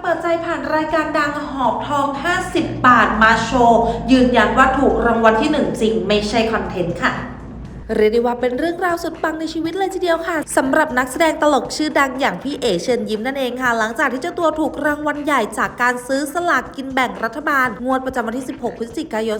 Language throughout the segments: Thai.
เปิดใจผ่านรายการดังหอบทอง 50 บาทมาโชว์ ยืนยันว่าถูกรางวัลที่ 1 จริง ไม่ใช่คอนเทนต์ค่ะ เรียกได้ว่าเป็นเรื่องราวสุดปังในชีวิตเลยทีเดียวค่ะสำหรับนักแสดงตลกชื่อดังอย่างพี่เอเชิญยิ้มนั่นเองค่ะ หลังจากที่เจ้าตัวถูกรางวัลใหญ่จากการซื้อสลากกินแบ่งรัฐบาล งวดประจำวันที่ 16 พฤศจิกายน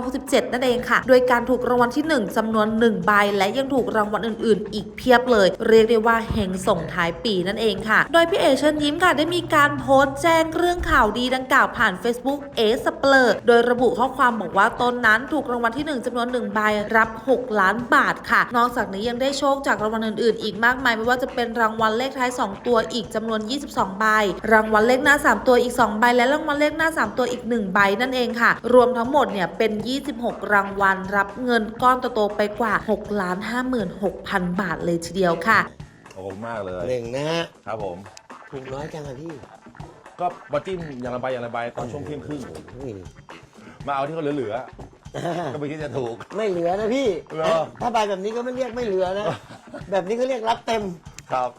2567 นั่นเองค่ะ โดยการถูกรางวัลที่ 1จำนวน 1 ใบ และยังถูกรางวัลอื่น ๆ อีกเพียบเลย เรียกได้ว่าเฮงส่งท้ายปีนั่นเองค่ะ โดยพี่เอเชิญยิ้มค่ะได้มีการโพสต์แจ้งเรื่องข่าวดีดังกล่าวผ่าน Facebook เอสเปลอโดยระบุข้อความบอกว่าตนนั้นถูกรางวัลที่ 1จำนวน1ใบรับ 6 ล้านบาทค่ะ นอกจากนี้ยังได้โชคจากรางวัลอื่นๆ อีกมากมายไม่ว่าจะเป็นรางวัลเลขท้าย 2 ตัวอีกจำนวน 22 ใบ รางวัลเลขหน้า 3 ตัวอีก 2 ใบ และรางวัลเลขหน้า 3 ตัวอีก 1 ใบนั่นเองค่ะ รวมทั้งหมดเนี่ยเป็น 26 รางวัล รับเงินก้อนโตๆไปกว่า6ล้าน56,000 บาทเลยทีเดียวค่ะขอบคุณมากเลยหนึ่งนะฮะครับผม ถูกน้อยจังอะพี่ ก็มาจิ้มอย่างละใบอย่างละใบตอนช่วงเที่ยงครึ่งอุ้ยมาเอาที่เขาเหลือๆ ก็ไม่คิดจะถูก ไม่เหลือนะพี่ เหรอ ถ้าใบแบบนี้ก็ไม่เรียกไม่เหลือนะ แบบนี้ก็เรียกรับเต็ม ครับ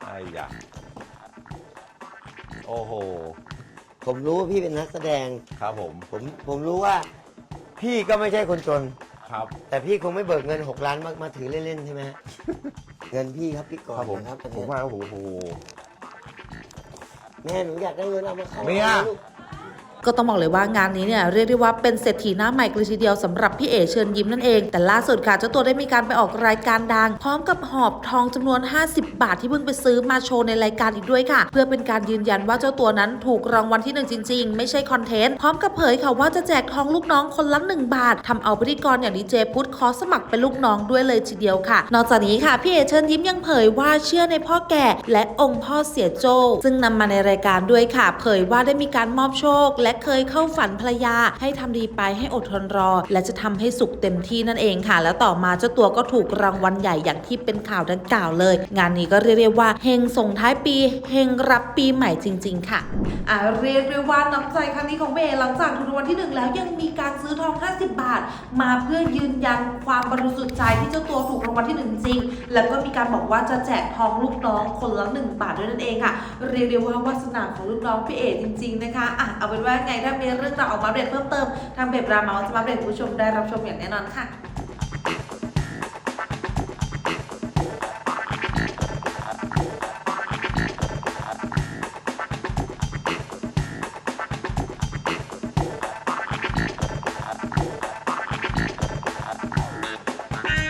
ไอ้ยะโอ้โห ผมรู้ว่าพี่เป็นนักแสดง ครับผม ผมผมรู้ว่า พี่ก็ไม่ใช่คนจน ครับ แต่พี่คงไม่เบิกเงิน 6 ล้านมามาถือเล่นๆใช่ไหมฮะ เงินพี่ครับพี่ก่อคนรับผม นะครับผมว่าโอ้โหโอ้โหแม่หนูอยากได้เงินเอามาเข้าเนี่ยลูก ก็ต้องบอกเลยว่างานนี้เนี่ยเรียกได้ว่าเป็นเศรษฐีหน้าใหม่กเลยทีเดียวสำหรับพี่เอเชิญยิ้มนั่นเอง แต่ล่าสุดค่ะเจ้าตัวได้มีการไปออกรายการดัง พร้อมกับหอบทองจำนวน 50 บาทที่เพิ่งไปซื้อมาโชว์ในรายการอีกด้วยค่ะ เพื่อเป็นการยืนยันว่าเจ้าตัวนั้นถูกรางวัลที่หนึ่งจริง ๆ ไม่ใช่คอนเทนต์ พร้อมกับเผยค่ะว่าจะแจกทองลูกน้องคนละ1บาททำเอาพิธีกรอย่างดีเจพุทธขอสมัครเป็นลูกน้องด้วยเลยทีเดียวค่ะ นอกจากนี้ค่ะพี่เอเชิญยิ้มยังเผยว่าเชื่อในพ่อแก่และองค์พ่อเสียโจซึ่งนำมาในรายการด้วยค่ะ เผยว่าได้มีการมอบโชคและเคยเข้าฝันภรรยา ให้ทำดีไปให้อดทนรอ และจะทำให้สุขเต็มที่นั่นเองค่ะ แล้วต่อมาเจ้าตัวก็ถูกรางวัลใหญ่อย่างที่เป็นข่าวดังกล่าวเลย งานนี้ก็เรียกได้ว่าเฮงส่งท้ายปีเฮงรับปีใหม่จริง ๆ ค่ะอ่าเรียกได้ว่าน้ำใจครั้งนี้ของเมย์หลังจากถูกรางวัลที่หนึ่งแล้วยังมีการซื้อทอง 50 บาท มาเพื่อยืนยันความบริสุทธิ์ใจที่เจ้าตัวถูกรางวัลที่หนึ่งจริง แล้วก็มีการบอกว่าจะแจกทองลูกน้องคนละหนึ่งบาทด้วยนั่นเองค่ะ เรียกได้ว่าวาสนาของลูกน้องพี่เอจริง ๆ นะคะอะเอาเป็นว่าไงถ้ามีเรื่องราวออกมาเบรกเพิ่มเติมทางเพจรามาจะมาเบรกผู้ชมได้รับชมอย่างแน่นอนค่ะ